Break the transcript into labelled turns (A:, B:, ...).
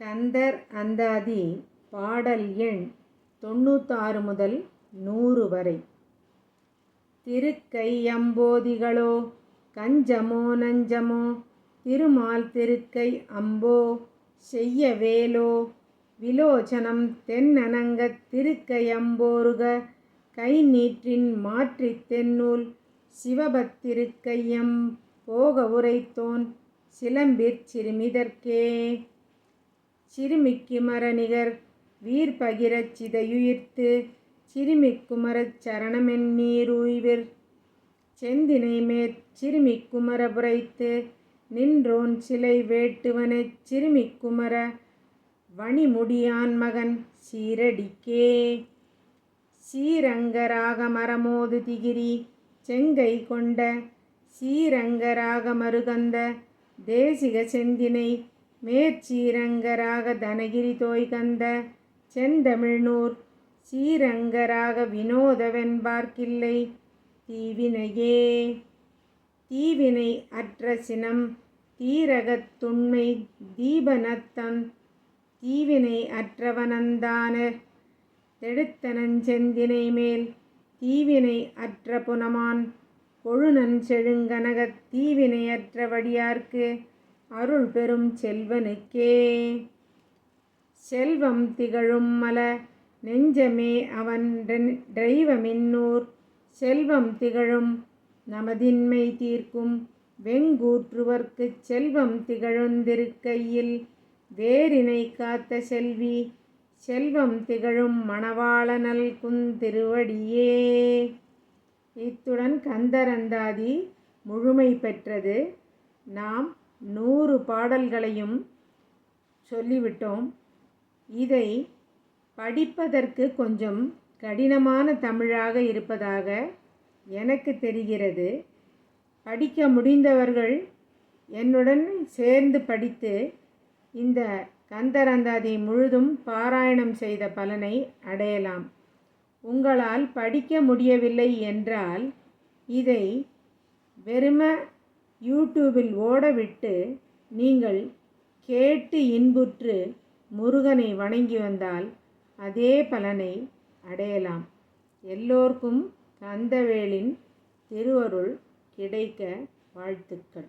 A: கந்தர் அந்தாதி பாடல் எண் தொண்ணூத்தாறு முதல் நூறு வரை. திருக்கையம்போதிகளோ கஞ்சமோ நஞ்சமோ திருமால் திருக்கை அம்போ செய்ய வேலோ விலோச்சனம் தென்னனங்கத் திருக்கையம்போருக கை நீற்றின் மாற்றித் தென்னூல் சிவபத்திருக்கையம் போக உரைத்தோன் சிலம்பிற் சிறுமிதற்கே. சிறுமிக்குமரணிகர் வீர் பகிரச் சிதையுயிர்த்து சிறுமிக்குமரச் சரணமென்னீருய்விர் செந்தினைமேற் சிறுமிக்குமர புரைத்து நின்றோன் சிலை வேட்டுவனைச் சிறுமிக்குமர வணிமுடியான் மகன் சீரடிக்கே. சீரங்கராகமரமோது திகிரி செங்கை கொண்ட சீரங்கராக மருகந்த தேசிக செந்தினை மேற்சீரங்கராக தனகிரி தோய்கந்த செந்தமிழ்நூர் சீரங்கராக வினோதவென்பார்க்கில்லை தீவினையே தீவினை அற்ற சினம் தீரகத் துண்மை தீபனத்தன் தீவினை அற்றவனந்தான தெடுத்தனஞ்செந்தினை மேல் தீவினை அற்ற புனமான் கொழுநன் செழுங்கனகத் தீவினையற்ற வடியார்க்கு அருள் பெரும் செல்வனுக்கே. செல்வம் திகழும் மல நெஞ்சமே அவன் டிரைவமின்னூர் செல்வம் திகழும் நமதின்மை தீர்க்கும் வெங்கூற்றுவர்க்குச் செல்வம் திகழுந்திருக்கையில் வேரினை காத்த செல்வி செல்வம் திகழும் மணவாளனல் குந்திருவடியே இத்துடன் கந்தரந்தாதி முழுமை பெற்றது. நாம் நூறு பாடல்களையும் சொல்லிவிட்டோம். இதை படிப்பதற்கு கொஞ்சம் கடினமான தமிழாக இருப்பதாக எனக்கு தெரிகிறது. படிக்க முடிந்தவர்கள் என்னுடன் சேர்ந்து படித்து இந்த கந்தரந்தாதி முழுதும் பாராயணம் செய்த பலனை அடையலாம். உங்களால் படிக்க முடியவில்லை என்றால் இதை வெறும யூடியூபில் ஓடவிட்டு நீங்கள் கேட்டு இன்புற்று முருகனை வணங்கி வந்தால் அதே பலனை அடையலாம். எல்லோருக்கும் கந்தவேலின் திருவருள் கிடைக்க வாழ்த்துக்கள்.